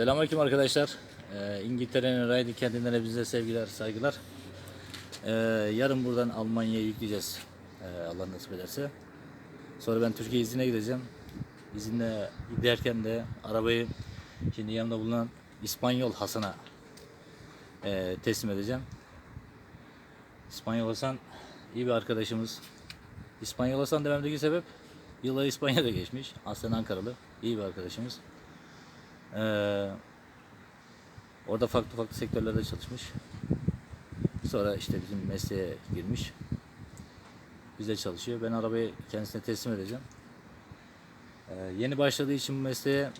Selamünaleyküm arkadaşlar. Ee, İngiltere'nin Raydın kentinden hepinize sevgiler, saygılar. Ee, yarın buradan Almanya'ya yükleyeceğiz. Ee, Allah nasip ederse. Sonra ben Türkiye izine gideceğim. İzinle giderken de arabayı şimdi yanımda bulunan İspanyol Hasan'a e, teslim edeceğim. İspanyol Hasan iyi bir arkadaşımız. İspanyol Hasan dememdeki sebep yıllar İspanya'da geçmiş. Aslen Ankaralı. iyi bir arkadaşımız. Ee, orada farklı farklı sektörlerde çalışmış. Sonra işte bizim mesleğe girmiş. Bizde çalışıyor. Ben arabayı kendisine teslim edeceğim. Ee, yeni başladığı için bu mesleğe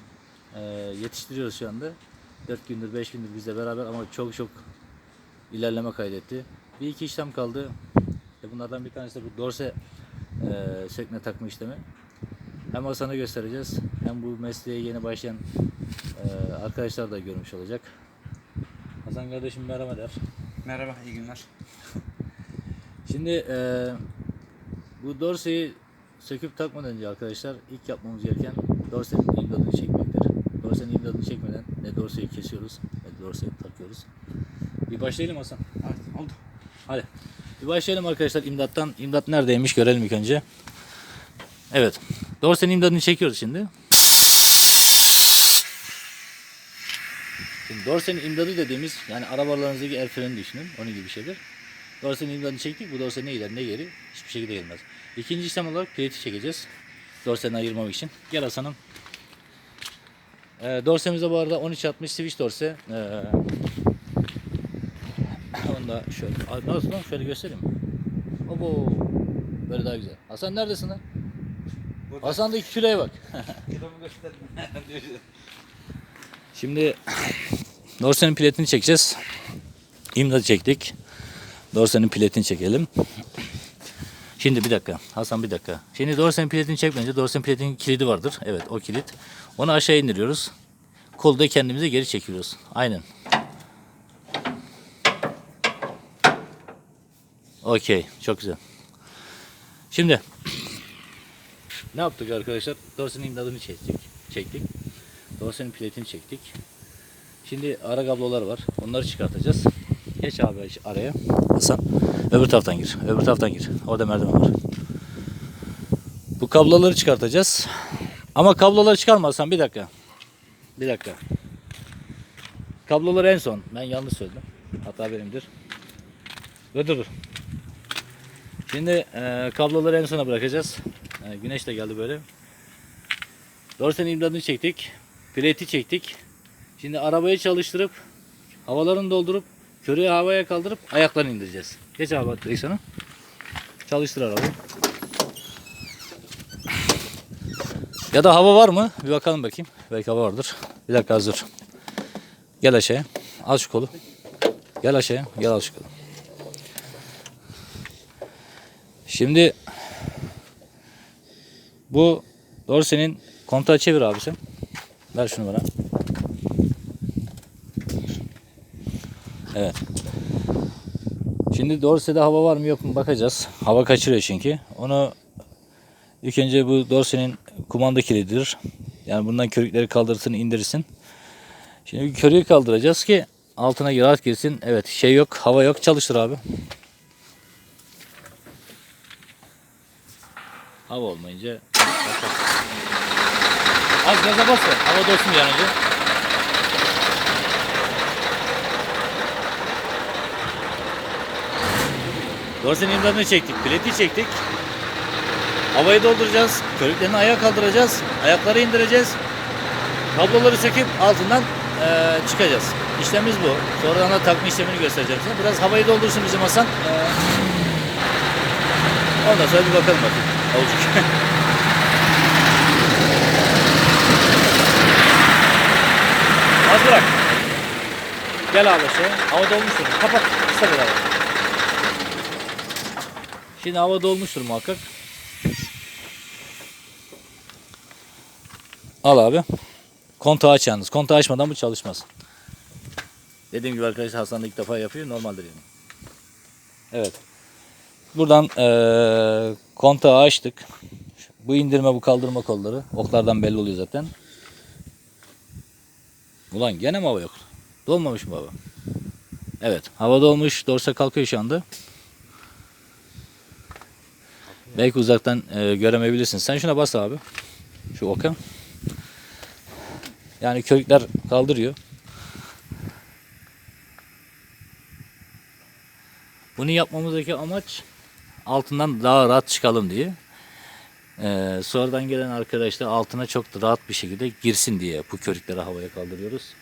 e, yetiştiriyoruz şu anda. 4 gündür 5 gündür bizle beraber ama çok çok ilerleme kaydetti. Bir iki işlem kaldı. İşte bunlardan bir tanesi de bu dorse e, sökme takma işlemi. Hem Hasan'a göstereceğiz hem bu mesleğe yeni başlayan e, arkadaşlar da görmüş olacak. Hasan kardeşim merhaba der. Merhaba, iyi günler. Şimdi e, bu dorseyi söküp takmadan önce arkadaşlar ilk yapmamız gereken dorsenin imdadını çekmektir. Dorsenin imdadını çekmeden ne dorseyi kesiyoruz ne dorseyi takıyoruz. Bir başlayalım Hasan. Evet, oldu. Hadi. Bir başlayalım arkadaşlar imdattan. İmdat neredeymiş görelim ilk önce. Evet. Dorsenin imdadını çekiyoruz şimdi. Şimdi dorsenin imdadı dediğimiz yani arabalarınızdaki el freni düşünün. Onun gibi bir şeydir. Dorsenin imdadını çektik. Bu dorse ne ileri ne geri hiçbir şekilde gelmez. İkinci işlem olarak piloti çekeceğiz. Dorseni ayırmamak için. Gel Hasan'ım. Ee, dorsemizde bu arada 1360 switch dorse. Ee, onu da şöyle. Nasıl lan? Şöyle göstereyim. Obo. Böyle daha güzel. Hasan neredesin lan? Burada. Hasan'daki küreye bak. Kilomu gösterdim. Şimdi dorsenin piletini çekeceğiz. İmdadı çektik. Dorsenin piletini çekelim. Şimdi bir dakika. Hasan bir dakika. Şimdi dorsenin piletini çekmeyince dorsenin piletinin kilidi vardır. Evet o kilit. Onu aşağı indiriyoruz. Kolu da kendimize geri çekiyoruz. Aynen. Okey. Çok güzel. Şimdi ne yaptık arkadaşlar? Dorsenin imdadını çektik. Çektik. Dorsenin piletini çektik. Şimdi ara kablolar var. Onları çıkartacağız. Geç abi araya. Hasan. Öbür taraftan gir. Öbür taraftan gir. Orada merdiven var. Bu kabloları çıkartacağız. Ama kabloları çıkarmazsan bir dakika. Bir dakika. Kabloları en son. Ben yanlış söyledim. Hata benimdir. Dur dur dur. Şimdi e, kabloları en sona bırakacağız. E, güneş de geldi böyle. Dorsenin imdadını çektik. Pileti çektik. Şimdi arabayı çalıştırıp havalarını doldurup körüğü havaya kaldırıp ayaklarını indireceğiz. Geç abi direksiyonu. Çalıştır arabayı. Ya da hava var mı? Bir bakalım bakayım. Belki hava vardır. Bir dakika hazır. Gel aşağıya. Al şu kolu. Gel aşağıya. Gel al şu kolu. Şimdi bu dorsenin kontağı çevir abi sen. Ver şunu bana. Evet. Şimdi dorsede hava var mı yok mu bakacağız. Hava kaçırıyor çünkü. Onu ilk önce bu dorsenin kumanda kilididir. Yani bundan körükleri kaldırırsın indirirsin. Şimdi körüğü kaldıracağız ki altına rahat girsin. Evet şey yok hava yok çalıştır abi. Hava olmayınca Az gaza bas ver. Hava dolsun bir an önce. Dorsenin imdadını çektik. Pileti çektik. Havayı dolduracağız. Körüklerini ayağa kaldıracağız. Ayakları indireceğiz. Kabloları söküp altından eee, çıkacağız. İşlemimiz bu. Sonradan da takma işlemini göstereceğim size. Biraz havayı doldursun bizim Hasan. Eee, ondan sonra bir bakalım bakayım. Olacak. Az bırak. Gel abi şey. Hava dolmuştur. Kapat. Kısa hava. Şimdi hava dolmuştur muhakkak. Al abi. Kontağı aç yalnız. Kontağı açmadan bu çalışmaz. Dediğim gibi arkadaşlar Hasan ilk defa yapıyor. Normaldir yani. Evet. Buradan eee kontağı açtık. Bu indirme bu kaldırma kolları. Oklardan belli oluyor zaten. Ulan gene mi hava yok? Dolmamış mı hava? Evet. Hava dolmuş. Dorsa kalkıyor şu anda. Belki uzaktan e, göremeyebilirsin. Sen şuna bas abi. Şu oka. Yani körükler kaldırıyor. Bunu yapmamızdaki amaç altından daha rahat çıkalım diye. Ee, sonradan gelen arkadaşlar altına çok da rahat bir şekilde girsin diye bu körükleri havaya kaldırıyoruz.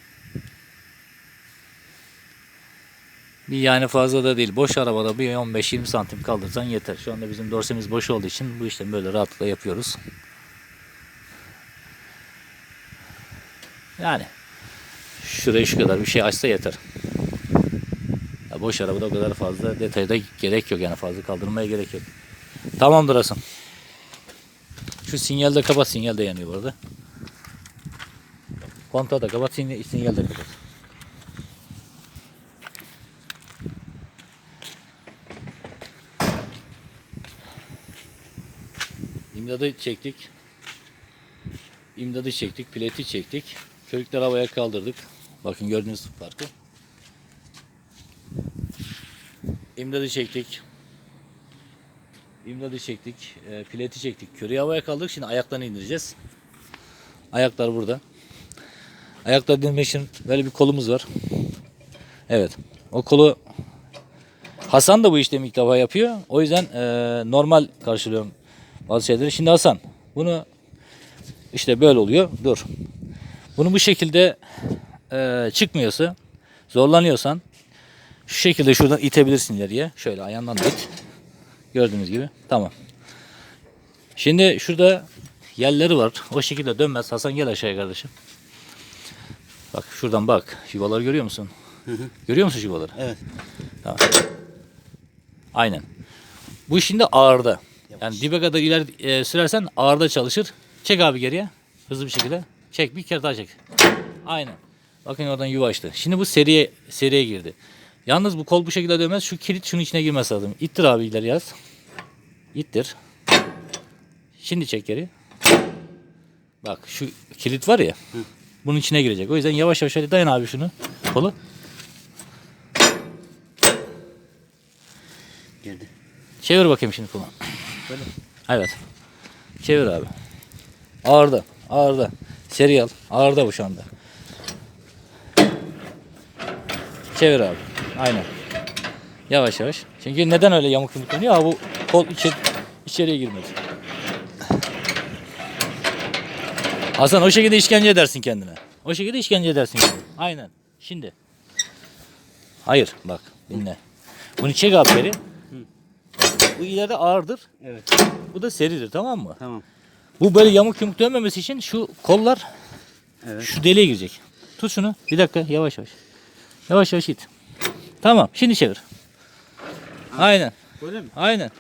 Bir yani fazla da değil. Boş arabada bir 15-20 santim kaldırsan yeter. Şu anda bizim dorsemiz boş olduğu için bu işlemi böyle rahatlıkla yapıyoruz. Yani şuraya şu kadar bir şey açsa yeter. Ya boş arabada o kadar fazla detayda gerek yok yani fazla kaldırmaya gerek yok. Tamamdır Hasan. Şu sinyal de kapat sinyal de yanıyor bu arada. Kontağı da kapat sinyal, de kapat. İmdadı çektik. İmdadı çektik, pileti çektik. Körükleri havaya kaldırdık. Bakın gördüğünüz farkı. İmdadı çektik. İmdadı çektik. E, pileti çektik. Körüğü havaya kaldırdık. Şimdi ayaklarını indireceğiz. Ayaklar burada. Ayakları indirmek için böyle bir kolumuz var. Evet. O kolu Hasan da bu işlemi ilk defa yapıyor. O yüzden e, normal karşılıyorum bazı şeyleri. Şimdi Hasan bunu işte böyle oluyor. Dur. Bunu bu şekilde e, çıkmıyorsa zorlanıyorsan şu şekilde şuradan itebilirsin ileriye. Şöyle ayağından da it. Gördüğünüz gibi. Tamam. Şimdi şurada yerleri var. O şekilde dönmez. Hasan gel aşağıya kardeşim. Bak şuradan bak. Yuvaları görüyor musun? Görüyor musun yuvaları? Evet. Tamam. Aynen. Bu şimdi ağırda. Yani dibe kadar ileri e, sürersen ağırda çalışır. Çek abi geriye. Hızlı bir şekilde. Çek bir kere daha çek. Aynen. Bakın oradan yuva açtı. Şimdi bu seriye seriye girdi. Yalnız bu kol bu şekilde dönmez. Şu kilit şunun içine girmesi lazım. İttir abi ileri yaz. İttir. Şimdi çek geri. Bak şu kilit var ya. Bunun içine girecek. O yüzden yavaş yavaş hadi dayan abi şunu. Kolu. Girdi. Çevir bakayım şimdi kolu. Böyle. Evet. Çevir abi. Ağırda. Ağırda. Seri al. Ağırda bu şu anda. Çevir abi. Aynen. Yavaş yavaş. Çünkü neden öyle yamuk yumuk dönüyor? Ha bu kol içe, içeriye girmedi. Hasan o şekilde işkence edersin kendine. O şekilde işkence edersin kendine. Aynen. Şimdi. Hayır bak dinle. Bunu çek abi geri. Bu ileride ağırdır. Evet. Bu da seridir tamam mı? Tamam. Bu böyle yamuk yumuk dönmemesi için şu kollar Evet. şu deliğe girecek. Tut şunu. Bir dakika yavaş yavaş. Yavaş yavaş it. Tamam şimdi çevir. Aynen. Böyle mi? Aynen.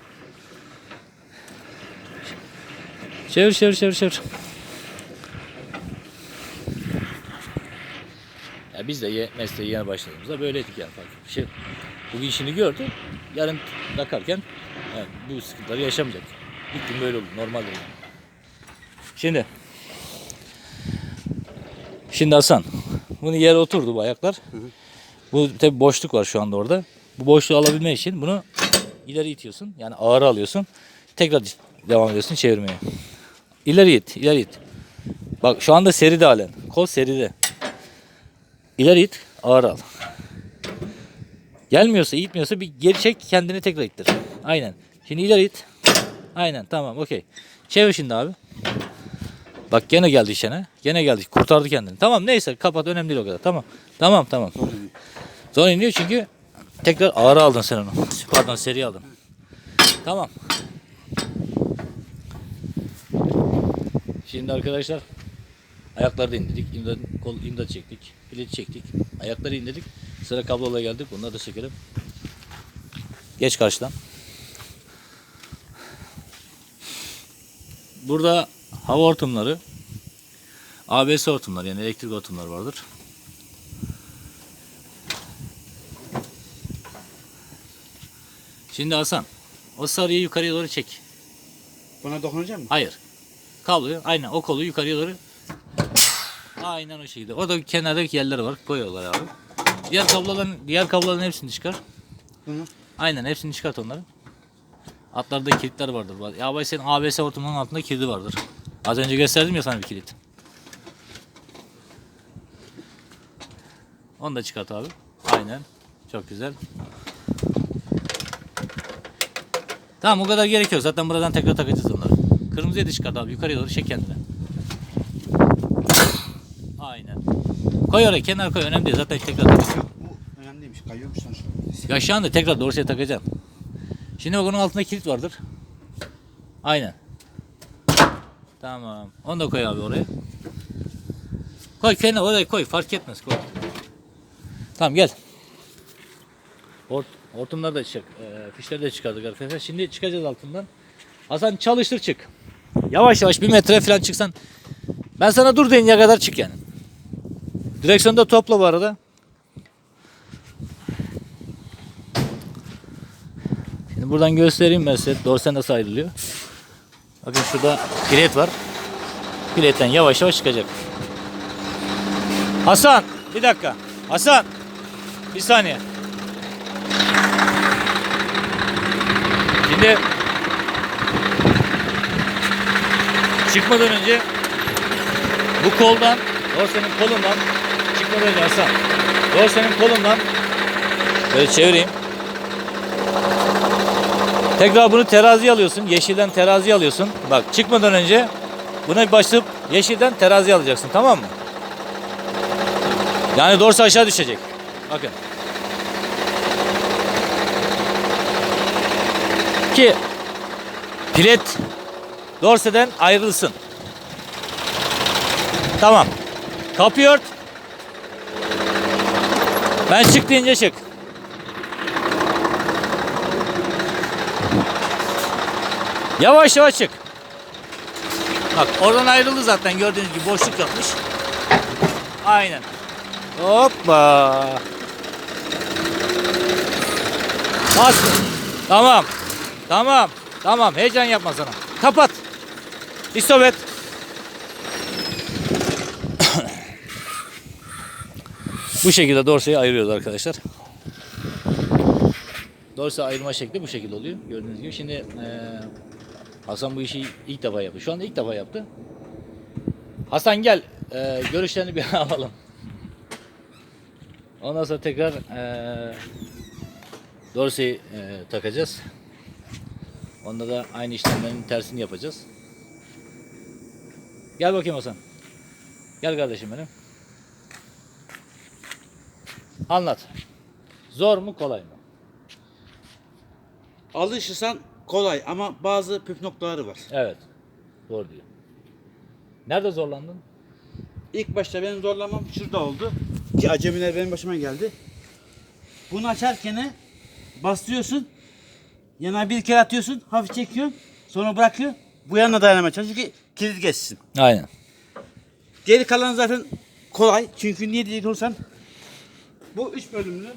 Çevir çevir çevir çevir. Ya biz de ye- mesleği yeni başladığımızda böyleydik yani bir şey. Bugün işini gördü. Yarın takarken yani bu sıkıntıları yaşamayacak. İlk gün böyle oldu. Normal oldu. Şimdi Şimdi Hasan bunu yere oturdu bu ayaklar. Bu tabi boşluk var şu anda orada. Bu boşluğu alabilmek için bunu ileri itiyorsun. Yani ağır alıyorsun. Tekrar devam ediyorsun çevirmeye. İleri it, ileri it. Bak şu anda seride halen. Kol seride. İleri it, ağır al. Gelmiyorsa, itmiyorsa bir geri çek, kendini tekrar ittir. Aynen. Şimdi ileri it. Aynen, tamam, okey. Çevir şimdi abi. Bak gene geldi işine. Gene geldi. Kurtardı kendini. Tamam neyse kapat önemli değil o kadar. Tamam. Tamam tamam. Zor iniyor çünkü tekrar ağır aldın sen onu. Pardon seri aldın. Tamam. Şimdi arkadaşlar ayakları da indirdik. İmdat, kol imdat çektik. Pilet çektik. Ayakları indirdik. Sıra kablola geldik. Onları da çekelim. Geç karşıdan. Burada hava hortumları, ABS hortumları yani elektrik hortumları vardır. Şimdi Hasan, o sarıyı yukarıya doğru çek. Buna dokunacak mı? Hayır. Kabloyu aynen o kolu yukarıya doğru. Aynen o şekilde. O da kenardaki yerler var. Koyuyorlar abi. Diğer kabloların diğer kabloların hepsini çıkar. Bunu. Aynen hepsini çıkart onların. Atlarda kilitler vardır. Ya bay senin ABS hortumunun altında kilidi vardır. Az önce gösterdim ya sana bir kilit. Onu da çıkart abi. Aynen. Çok güzel. Tamam o kadar gerekiyor. Zaten buradan tekrar takacağız onları. Kırmızıya da çıkart abi. Yukarıya doğru çek kendine. Aynen. Koy oraya kenar koy. Önemli değil. Zaten tekrar takacağız. Bu önemliymiş. Kayıyormuş sonuçta. Ya şu anda tekrar dorsiye takacağım. Şimdi bak onun altında kilit vardır. Aynen. Tamam. Onu da koy abi oraya. Koy kenar oraya koy. Fark etmez koy. Tamam gel. Hort, hortumları da çık. E, fişleri de çıkardık arkadaşlar. Şimdi çıkacağız altından. Hasan çalıştır çık. Yavaş yavaş bir metre falan çıksan. Ben sana dur deyince kadar çık yani. Direksiyonu da topla bu arada. Şimdi buradan göstereyim ben size dorse nasıl ayrılıyor. Bakın şurada bilet var. Biletten yavaş yavaş çıkacak. Hasan bir dakika. Hasan bir saniye. Şimdi çıkmadan önce bu koldan dorsenin kolundan çıkmadan önce Hasan dorsenin kolundan böyle çevireyim. Tekrar bunu teraziye alıyorsun. Yeşilden teraziye alıyorsun. Bak çıkmadan önce buna basıp yeşilden teraziye alacaksın. Tamam mı? Yani dorsa aşağı düşecek. Bakın. Ki pilet dorseden ayrılsın. Tamam. Kapıyı ört. Ben çık deyince çık. Yavaş yavaş çık. Bak oradan ayrıldı zaten gördüğünüz gibi boşluk yapmış. Aynen. Hoppa. Bas. Tamam. Tamam. Tamam. Heyecan yapma sana. Kapat. İstop et. bu şekilde dorseyi ayırıyoruz arkadaşlar. Dorse ayırma şekli bu şekilde oluyor. Gördüğünüz gibi. Şimdi eee Hasan bu işi ilk defa yaptı. Şu anda ilk defa yaptı. Hasan gel. eee, görüşlerini bir alalım. Ondan sonra tekrar eee dorseyi eee, takacağız. Onda da aynı işlemlerin tersini yapacağız. Gel bakayım Hasan. Gel kardeşim benim. Anlat. Zor mu kolay mı? Alışırsan kolay ama bazı püf noktaları var. Evet. Doğru diyor. Nerede zorlandın? İlk başta benim zorlamam şurada oldu. Ki acemiler benim başıma geldi. Bunu açarken bastırıyorsun. Yana bir kere atıyorsun. Hafif çekiyorsun. Sonra bırakıyorsun. Bu yana dayanamaya çalışıyor ki kilit geçsin. Aynen. Geri kalan zaten kolay. Çünkü niye diyecek olursan bu üç bölümlü.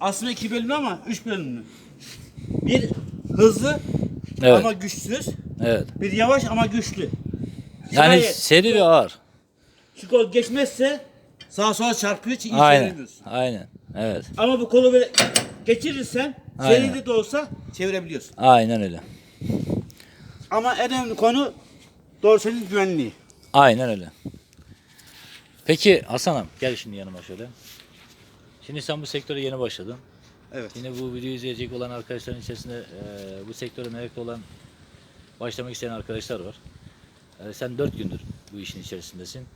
Aslında iki bölümlü ama üç bölümlü. Bir hızlı Evet. ama güçsüz. Evet. Bir yavaş ama güçlü. Yani Şayet seri ve ağır. şu kol geçmezse sağa sola çarpıyor için Aynen. Aynen. Evet. Ama bu kolu böyle geçirirsen Aynen. de olsa çevirebiliyorsun. Aynen öyle. Ama en önemli konu dorsenin güvenliği. Aynen öyle. Peki Hasan'ım gel şimdi yanıma şöyle. Şimdi sen bu sektöre yeni başladın. Evet. Yine bu videoyu izleyecek olan arkadaşların içerisinde eee, bu sektöre meraklı olan başlamak isteyen arkadaşlar var. Eee, sen 4 gündür bu işin içerisindesin.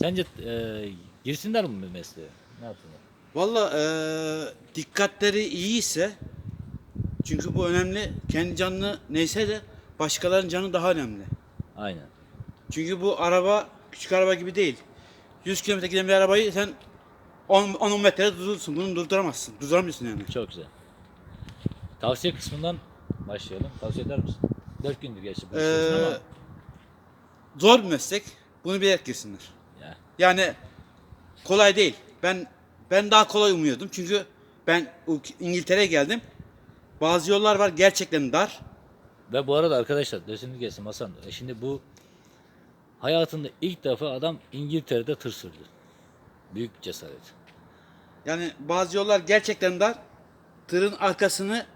Sence eee girsinler mi bu mesleğe? Ne yapsınlar? Valla eee, dikkatleri iyiyse çünkü bu önemli. Kendi canını neyse de başkalarının canı daha önemli. Aynen. Çünkü bu araba küçük araba gibi değil. 100 kilometre giden bir arabayı sen 10-10 metrede durdurursun. Bunu durduramazsın. Durduramıyorsun yani. Çok güzel. Tavsiye kısmından başlayalım. Tavsiye eder misin? 4 gündür bu işin Ee, ama. zor bir meslek. Bunu bilerek girsinler. Ya, Yani kolay değil. Ben ben daha kolay umuyordum. Çünkü ben İngiltere'ye geldim. Bazı yollar var gerçekten dar. Ve bu arada arkadaşlar dersiniz gelsin Hasan. E şimdi bu Hayatında ilk defa adam İngiltere'de tır sürdü. Büyük cesaret. Yani bazı yollar gerçekten dar. Tırın arkasını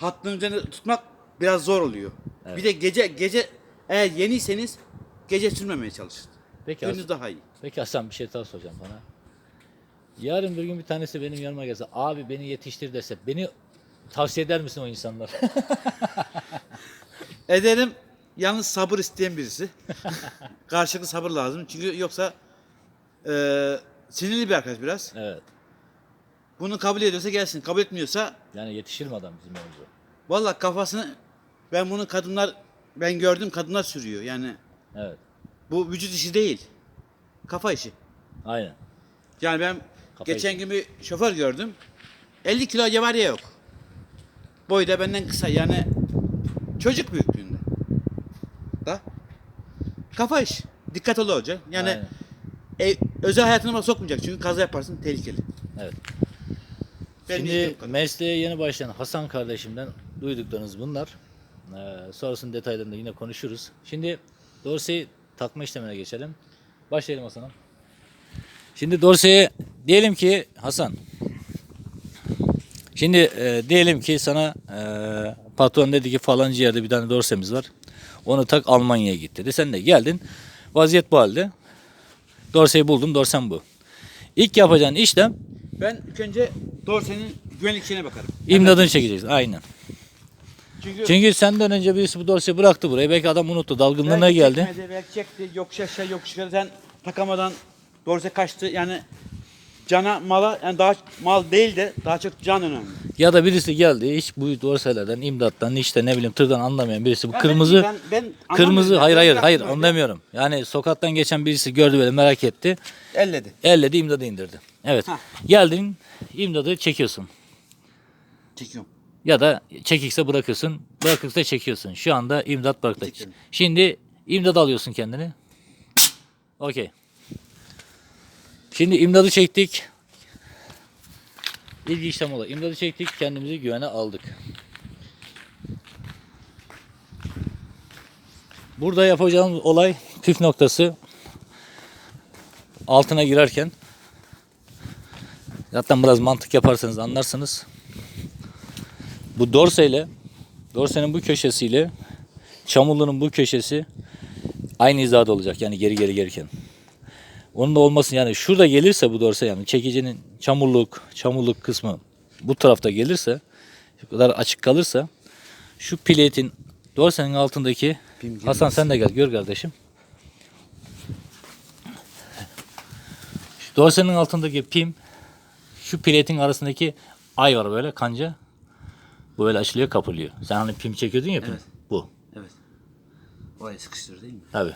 hattın üzerinde tutmak biraz zor oluyor. Evet. Bir de gece gece eğer yeniyseniz gece sürmemeye çalışın. Peki, Gündüz daha iyi. peki Hasan bir şey daha soracağım sana. Yarın bir gün bir tanesi benim yanıma gelse, abi beni yetiştir dese, beni tavsiye eder misin o insanlar? Ederim. Yalnız sabır isteyen birisi. Karşılıklı sabır lazım. Çünkü yoksa eee sinirli bir arkadaş biraz. evet. Bunu kabul ediyorsa gelsin. Kabul etmiyorsa Yani yetişir mi adam bizim yanımıza? valla kafasını ben bunu kadınlar ben gördüm kadınlar sürüyor. Yani Evet. bu vücut işi değil. Kafa işi. Aynen. Yani ben Kafa geçen gün bir şoför gördüm. 50 kilo cevariye yok. Boyu da benden kısa yani çocuk büyüklüğünde. Da. Kafa iş. Dikkat olacak. Yani Aynen. ev, özel hayatına sokmayacak çünkü kaza yaparsın tehlikeli. Evet. Ben Şimdi mesleğe yeni başlayan Hasan kardeşimden duyduklarınız bunlar. Ee, sonrasının detaylarını da yine konuşuruz. Şimdi Dorsey'i takma işlemine geçelim. Başlayalım Hasan'ım. Şimdi Dorsey'e diyelim ki Hasan. Şimdi e, diyelim ki sana e, patron dedi ki falanca yerde bir tane dorsemiz var. Onu tak Almanya'ya git dedi. Sen de geldin. Vaziyet bu halde. Dorseyi buldun. Dorsen bu. İlk yapacağın işlem Ben ilk önce dorsenin güvenlik şeyine bakarım. İmdadını çekeceksin. Aynen. Çünkü, Çünkü senden önce birisi bu dorseyi bıraktı buraya. Belki adam unuttu. Dalgınlığına belki geldi. çekmedi, belki çekti, yokuş aşağı yokuş yukarı sen takamadan dorse kaçtı. Yani cana mala yani daha mal değil de daha çok can önemli. Ya da birisi geldi. Hiç bu dorselerden, imdattan, işte ne bileyim tırdan anlamayan birisi. Bu Ya kırmızı ben- ben- ben kırmızı anlamıyorum. hayır Ben hayır bıraktım hayır öyle. onu demiyorum. Yani sokaktan geçen birisi gördü böyle merak etti. Elledi. Elle de imdadı indirdi. Evet. Hah. Geldin imdadı çekiyorsun. Çekiyorum. Ya da çekikse bırakıyorsun. Bırakırsa çekiyorsun. Şu anda imdat bıraktı. Çekiyorum. Şimdi imdad alıyorsun kendini. Okey. Şimdi imdadı çektik. İlgi işlem oldu. İmdadı çektik. Kendimizi güvene aldık. Burada yapacağımız olay püf noktası altına girerken zaten biraz mantık yaparsanız anlarsınız. Bu dorseyle dorsenin bu köşesiyle çamurluğun bu köşesi aynı hizada olacak. Yani geri geri gelirken. Onun da olmasın yani şurada gelirse bu dorse yani çekicinin çamurluk çamurluk kısmı bu tarafta gelirse şu kadar açık kalırsa şu piletin dorsenin altındaki girmez. Hasan sen de gel gör kardeşim. Dorsenin altındaki pim şu piletin arasındaki ay var böyle kanca. Bu böyle açılıyor kapılıyor. Sen hani pim çekiyordun ya pim. Evet. Bu. Evet. Oraya sıkıştır değil mi? Tabii.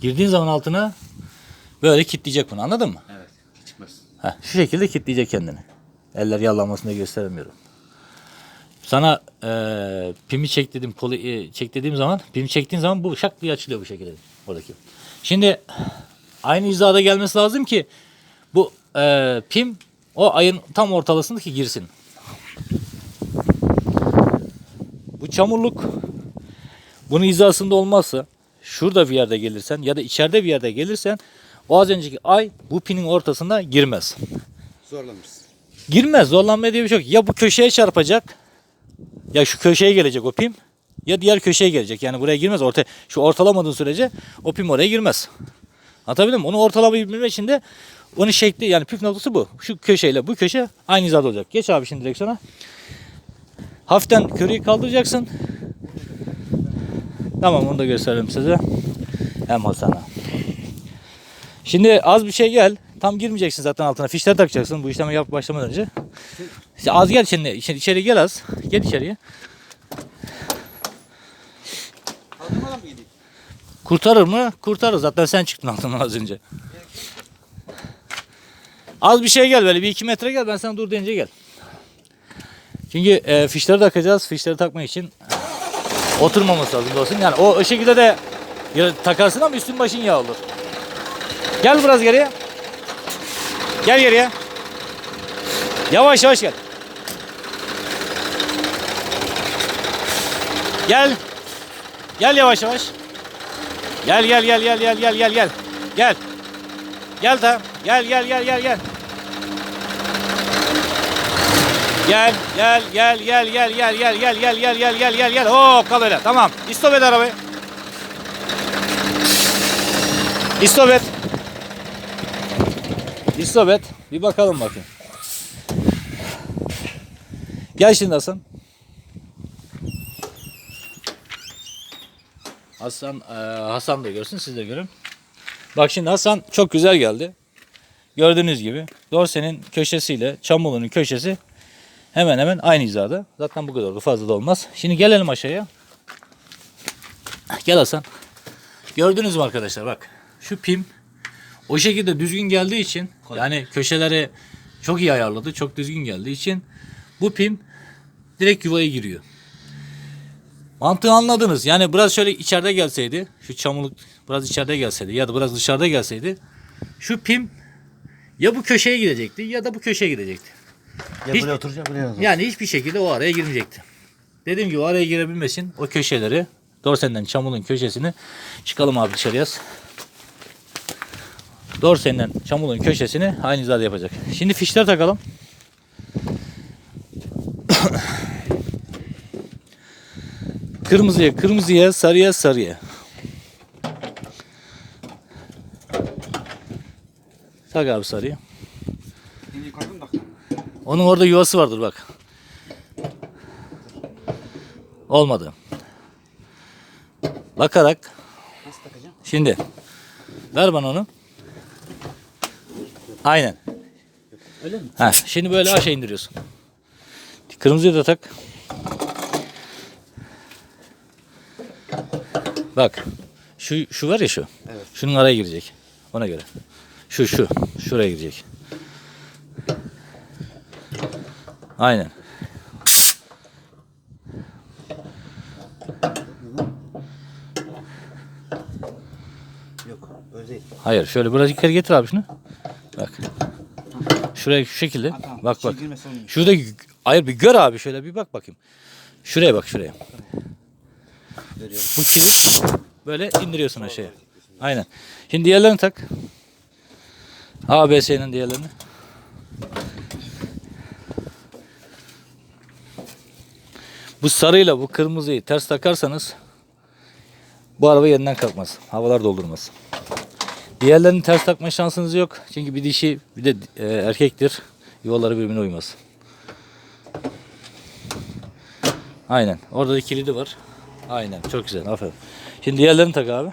Girdiğin zaman altına böyle kilitleyecek bunu anladın mı? Evet. Çıkmaz. Heh, şu şekilde kilitleyecek kendini. Eller yallanmasını da gösteremiyorum. Sana eee pimi çek dedim, poli, e, çek dediğim zaman, pimi çektiğin zaman bu şak diye açılıyor bu şekilde oradaki. Şimdi aynı hizada gelmesi lazım ki bu eee, pim o ayın tam ortalasındaki girsin. Bu çamurluk bunun hizasında olmazsa şurada bir yerde gelirsen ya da içeride bir yerde gelirsen o az önceki ay bu pinin ortasına girmez. Zorlamışsın. Girmez. Zorlanma diye bir şey yok. Ya bu köşeye çarpacak ya şu köşeye gelecek o pim ya diğer köşeye gelecek. Yani buraya girmez. Orta, şu ortalamadığın sürece o pim oraya girmez. Anlatabildim mi? Onu ortalayabilmek için de onun şekli yani püf noktası bu. Şu köşeyle bu köşe aynı hizada olacak. Geç abi şimdi direksiyona. Hafiften körüyü kaldıracaksın. Tamam onu da gösterelim size. Hem Hasan'a. Şimdi az bir şey gel. Tam girmeyeceksin zaten altına. Fişler takacaksın bu işlemi yap başlamadan önce. İşte az gel şimdi. İçeri, içeri gel az. Gel içeriye. Kaldırmadan mı gideyim? Kurtarır mı? Kurtarır. Zaten sen çıktın altından az önce. Az bir şey gel böyle bir iki metre gel. Ben sana dur deyince gel. Çünkü e, fişleri takacağız. Fişleri takmak için oturmaması lazım dostum. Yani o, o şekilde de takarsın ama üstün başın yağ olur. Gel biraz geriye. Gel geriye. Yavaş yavaş gel. Gel. Gel yavaş yavaş. Gel gel gel gel gel gel gel gel. Gel. Gel tamam. Gel gel gel gel gel. Gel gel gel gel gel gel gel gel gel gel gel gel gel gel. Hop kal öyle. Tamam. İstop et arabayı. İstop et. İstop et. Bir bakalım bakayım. Şimdi Hasan. Hasan eee, Hasan da görsün siz de görün. Bak şimdi Hasan çok güzel geldi. Gördüğünüz gibi dorsenin köşesiyle çamurluğunun köşesi hemen hemen aynı hizada. Zaten bu kadar da fazla da olmaz. Şimdi gelelim aşağıya. Gel Hasan. Gördünüz mü arkadaşlar bak. Şu pim o şekilde düzgün geldiği için yani köşeleri çok iyi ayarladı. Çok düzgün geldiği için bu pim direkt yuvaya giriyor. Mantığı anladınız. Yani biraz şöyle içeride gelseydi, şu çamurluk biraz içeride gelseydi ya da biraz dışarıda gelseydi şu pim ya bu köşeye gidecekti ya da bu köşeye gidecekti. Ya Hiç- buraya oturacak buraya oturacak. Yani hiçbir şekilde o araya girmeyecekti. Dediğim gibi o araya girebilmek için o köşeleri dorsenden çamurun köşesini çıkalım abi dışarıya. Dorsenden çamurun köşesini aynı hizada yapacak. Şimdi fişler takalım. Kırmızıya kırmızıya sarıya sarıya. Tak abi sarıya. Onun orada yuvası vardır bak. Olmadı. Bakarak şimdi ver bana onu. Aynen. Öyle mi? Ha, şimdi böyle aşağı indiriyorsun. Kırmızıyı da tak. Bak. Şu şu var ya şu. Evet. Şunun araya girecek. Ona göre. Şu şu. Şuraya girecek. Aynen. Yok öyle değil. Hayır şöyle biraz yukarı getir abi şunu. Şuraya şu şekilde. Tamam. Bak bak. girmesi olmuyor. Şurada hayır bir gör abi şöyle bir bak bakayım. Şuraya bak şuraya. Bu kilit böyle indiriyorsun aşağıya. Aynen. Şimdi diğerlerini tak. ABS'nin diğerlerini. Bu sarıyla bu kırmızıyı ters takarsanız bu araba yerinden kalkmaz. Havalar doldurmaz. Diğerlerini ters takma şansınız yok. Çünkü bir dişi bir de e, erkektir. Yuvaları birbirine uymaz. Aynen. Orada da kilidi var. Aynen. Çok güzel. Aferin. Şimdi diğerlerini tak abi.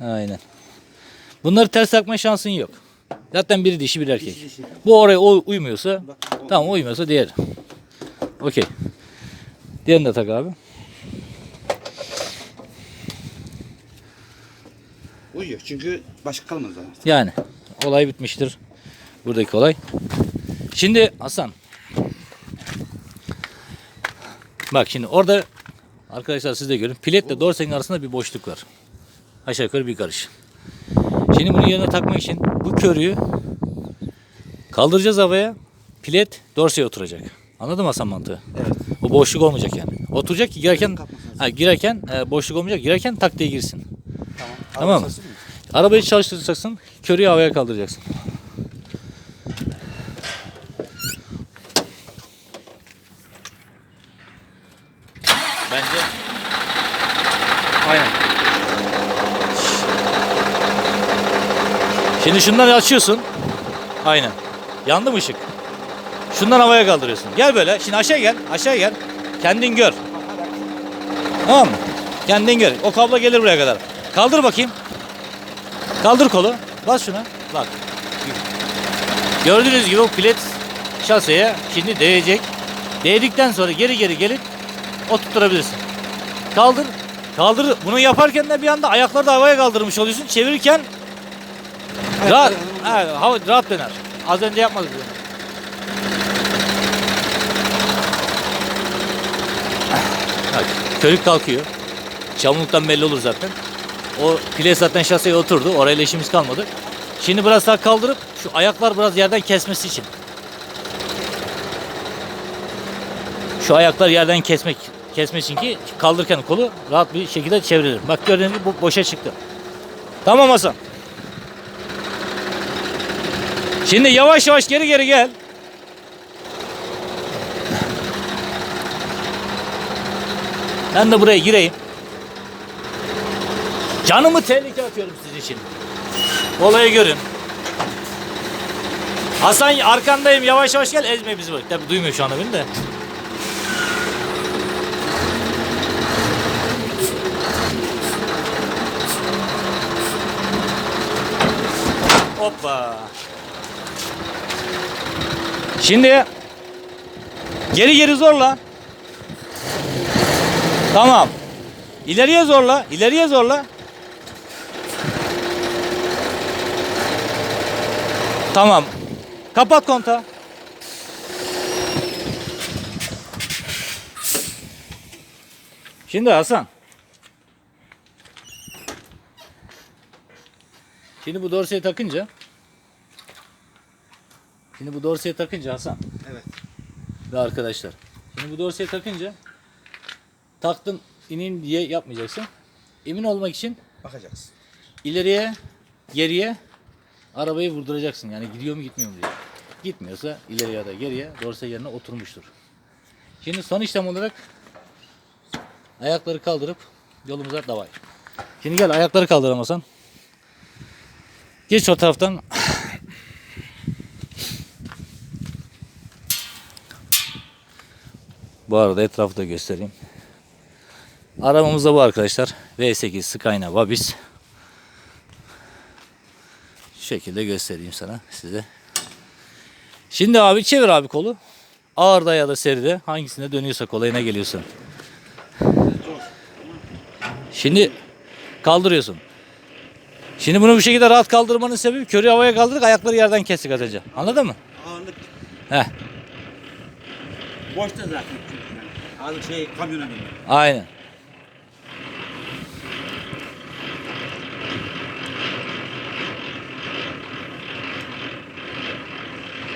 Aynen. Bunları ters takma şansın yok. Zaten biri dişi bir erkek. Dişi dişi. Bu oraya o uymuyorsa Bak, o- tamam uymuyorsa diğer. Okey. Diğerini de tak abi. Uyuyor çünkü başka kalmadı zaten. Yani olay bitmiştir. Buradaki olay. Şimdi Hasan. Bak şimdi orada arkadaşlar siz de görün. Piletle dorsenin arasında bir boşluk var. Aşağı yukarı bir karış. Şimdi bunu yerine takmak için bu körüğü kaldıracağız havaya. Pilet dorseye oturacak. Anladın mı Hasan mantığı? Evet. O boşluk olmayacak yani. Oturacak ki girerken ha, girerken e, boşluk olmayacak. Girerken tak diye girsin. Tamam. Mı? Arabayı çalıştıracaksın. Körüğü havaya kaldıracaksın. Bence Aynen. Şimdi şunları açıyorsun. Aynen. Yandı mı ışık? Şundan havaya kaldırıyorsun. Gel böyle. Şimdi aşağı gel. Aşağı gel. Kendin gör. Tamam mı? Kendin gör. O kablo gelir buraya kadar. Kaldır bakayım. Kaldır kolu. Bas şuna. Bak. Gördüğünüz gibi o pilet şaseye şimdi değecek. Değdikten sonra geri geri gelip oturtturabilirsin. Kaldır. Kaldır. Bunu yaparken de bir anda ayakları da havaya kaldırmış oluyorsun. Çevirirken rahat, Ayakları- ha, hava, rahat döner. Az önce yapmadık bunu. Bak, körük kalkıyor. Çamurluktan belli olur zaten. O pile zaten şaseye oturdu. Orayla işimiz kalmadı. Şimdi biraz daha kaldırıp şu ayaklar biraz yerden kesmesi için. Şu ayaklar yerden kesmek kesmek için ki kaldırırken kolu rahat bir şekilde çevrilir. Bak gördüğünüz gibi bu boşa çıktı. Tamam Hasan. Şimdi yavaş yavaş geri geri gel. Ben de buraya gireyim. Canımı tehlikeye atıyorum sizin için. Olayı görün. Hasan arkandayım yavaş yavaş gel ezme bizi bak. Tabii duymuyor şu anda beni de. Hoppa. Şimdi geri geri zorla. Tamam. İleriye zorla, ileriye zorla. Tamam. Kapat kontağı. Şimdi Hasan. Şimdi bu dorseyi takınca Şimdi bu dorseyi takınca Hasan Evet. ve arkadaşlar. Şimdi bu dorseyi takınca taktın inin diye yapmayacaksın. Emin olmak için Bakacağız. ileriye geriye arabayı vurduracaksın. Yani gidiyor mu gitmiyor mu diye. Gitmiyorsa ileriye ya da geriye dorse yerine oturmuştur. Şimdi son işlem olarak ayakları kaldırıp yolumuza davay. Şimdi gel ayakları kaldıramasan. Geç o taraftan. Bu arada etrafı da göstereyim. Arabamız da bu arkadaşlar. V8 Skyna Vabis. Şekilde göstereyim sana size. Şimdi abi çevir abi kolu. Ağırda ya da seride hangisinde dönüyorsa kolayına geliyorsun. Şimdi kaldırıyorsun. Şimdi bunu bu şekilde rahat kaldırmanın sebebi körü havaya kaldırıp ayakları yerden kesik atacak. Anladın mı? Ağırlık Heh, boşta zaten. Ağırlık şey kamyona biniyor. aynen.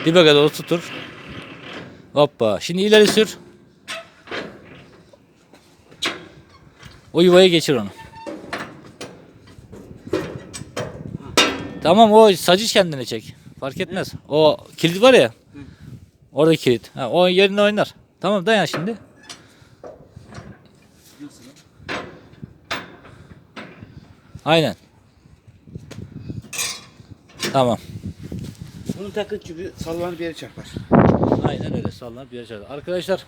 Dibe kadar tutur. Hoppa. Şimdi ileri sür. O yuvaya geçir onu. Tamam o sacı kendine çek. Fark etmez. O kilit var ya. Orada kilit. Ha, o yerine oynar. Tamam dayan şimdi. Aynen. Tamam. Bunu takın çünkü sallanıp bir yere çarpar. Aynen öyle sallanıp bir yere çarpar. Arkadaşlar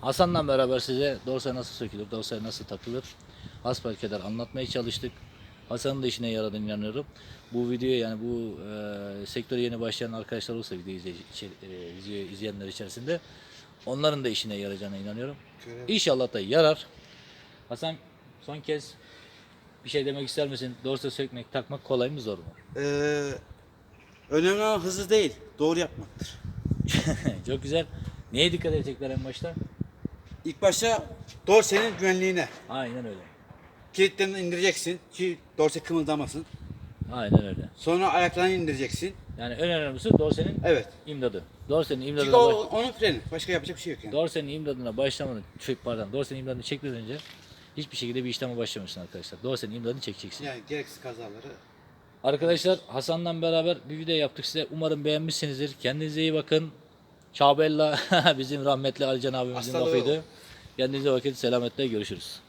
Hasan'la beraber size dorsa nasıl sökülür, dorsa nasıl takılır hasbelkader anlatmaya çalıştık. Hasan'ın da işine yaradığını inanıyorum. Bu videoya yani bu e, sektöre yeni başlayan arkadaşlar olursa video, izleyici, e, izleyenler içerisinde onların da işine yarayacağına inanıyorum. İnşallah da yarar. Hasan son kez bir şey demek ister misin? Dorsa sökmek, takmak kolay mı zor mu? Ee, önemli olan hızlı değil, doğru yapmaktır. Çok güzel. Neye dikkat edecekler en başta? İlk başta dorsenin güvenliğine. Aynen öyle. Kilitlerini indireceksin ki dorse kımıldamasın. Aynen öyle. Sonra ayaklarını indireceksin. Yani en önemlisi dorsenin Evet. imdadı. Dorsenin Çünkü imdadına, o, baş... onun freni. Başka yapacak bir şey yok yani. dorsenin imdadına başlamadan, şey, pardon, dorsenin imdadını çekmeden önce hiçbir şekilde bir işleme başlamışsın arkadaşlar. Dorsenin imdadını çekeceksin. Yani gereksiz kazaları. Arkadaşlar Hasan'la beraber bir video yaptık size. Umarım beğenmişsinizdir. Kendinize iyi bakın. Çabella bizim rahmetli Alican abimizin Hastalığı lafıydı. Kendinize bakın. Selametle görüşürüz.